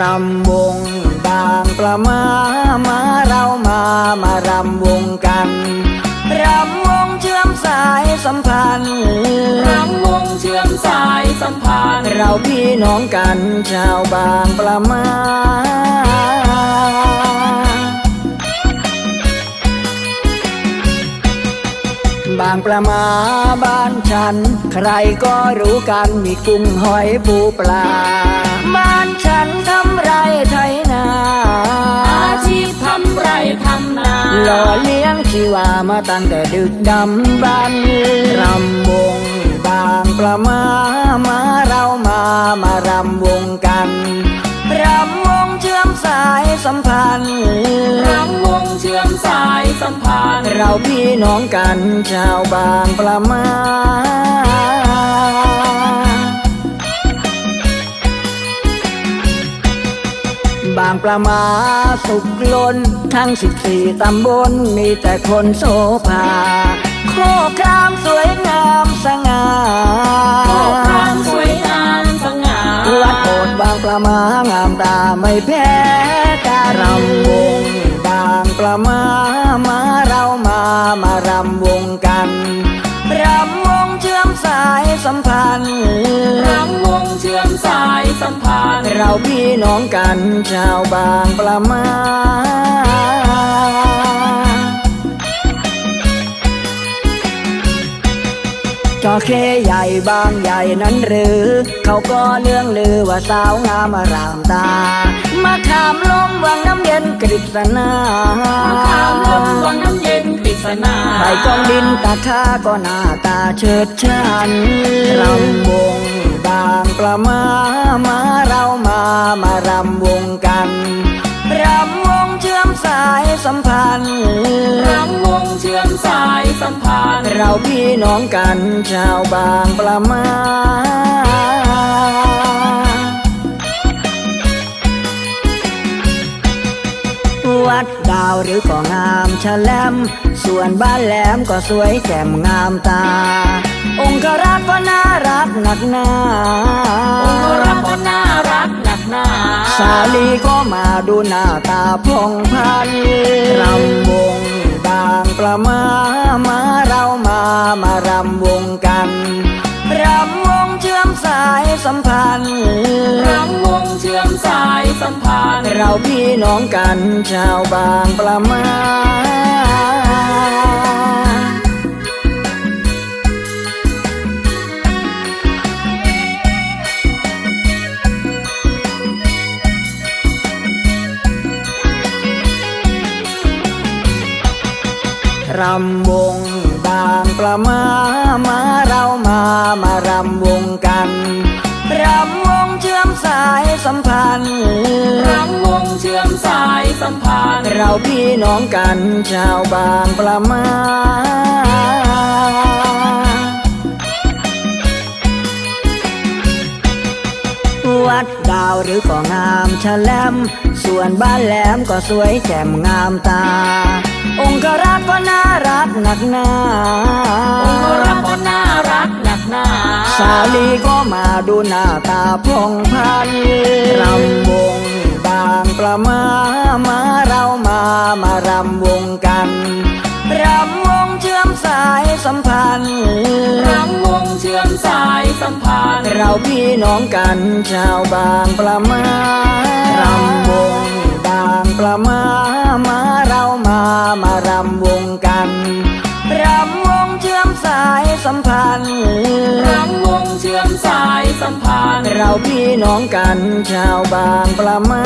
รำวงบางประมามาเรามามารำวงกันรำวงเชื่อมสายสัมพันธ์รำวงเชื่อมสายสัมพันธ์ เราพี่น้องกันชาวบางประมาางประมาบ้านฉัน ใครก็รู้กันมีกุ้งหอยปูปลา บ้านฉันทำไรไถนา อาชีพทำไรทำนาหล่อเลี้ยงชีวามาตั้งแต่ดึกดำบรรพ์รำวงบางประมามาเรามามารำวงกัน รำวงเชื่อมสายสัมพันธ์รำวงเชื่อม สายสัมพันธ์ เราพี่น้องกันชาวบางประมาบางประมาสุขล้น ทั้งสิบสี่ตำบลมีแต่คนโสภาโคครามสวยงามสง่าโอ้ความสวยงามสง่าวัดโบสถ์บางประมางามตาไม่แพ้การำวงบาง ประมามาเรามามารำวงกันรำวงเชื่อมสายสัมพันธ์รำวงเชื่อมสายสัมพันธ์ เราพี่น้องกันชาวบางประมาจอเคใหญ่บางใหญ่นั้นหรือ เขาก็เรื่องลือว่าสาวงามอารามตามา กฤษณาข้ามลมวังน้ำเย็นปริศนาใบกองดินตาข้าก็หน้าตาเชิดชันรำวงบางประมามาเรามามารำวงกันรำวงเชื่อมสายสัมพันธ์รำวงเชื่อมสายสัมพันธ์ เราพี่น้องกันชาวบางประมา หรือก็งามชะแลม ส่วนบ้านแหลมก็สวยแจ่มงามตา องค์รักษ์ก็น่ารักหนักหนาองค์รักก็น่ารักหนักหนา สาลีก็มาดูหน้าตาพองพันรำวงบางประมามาเรามามารำวงกันรำวงเชื่อม สายสัมพันธ์รำวงเชื่อมสายสัมพันธ์ เราพี่น้องกันชาวบางประมารำวงบางประมามาามามารำวงกันรำวงเชื่อมสายสัมพันธ์รำวงเชื่อมสายสัมพันธ์ เราพี่น้องกันชาวบางประมาวัดดาวหรือก็งามชะแลม ส่วนบ้านแหลมก็สวยแจ่มงามตา องค์รักษ์ก็น่ารักหนักหนา หนักหนาสาลีก็มาดูหน้าตาพองพันรำวงบางประมามาเรามามารำวงกันรำวงเชื่อมสายสัมพันธ์รำวงเชื่อมสายสัมพันธ์ เราพี่น้องกันชาวบางประมารำวงบางประมามาเรามามารำายสัมพันธ์รำวงเชื่อมสายสัมพันธ์ เราพี่น้องกันชาวบางประมา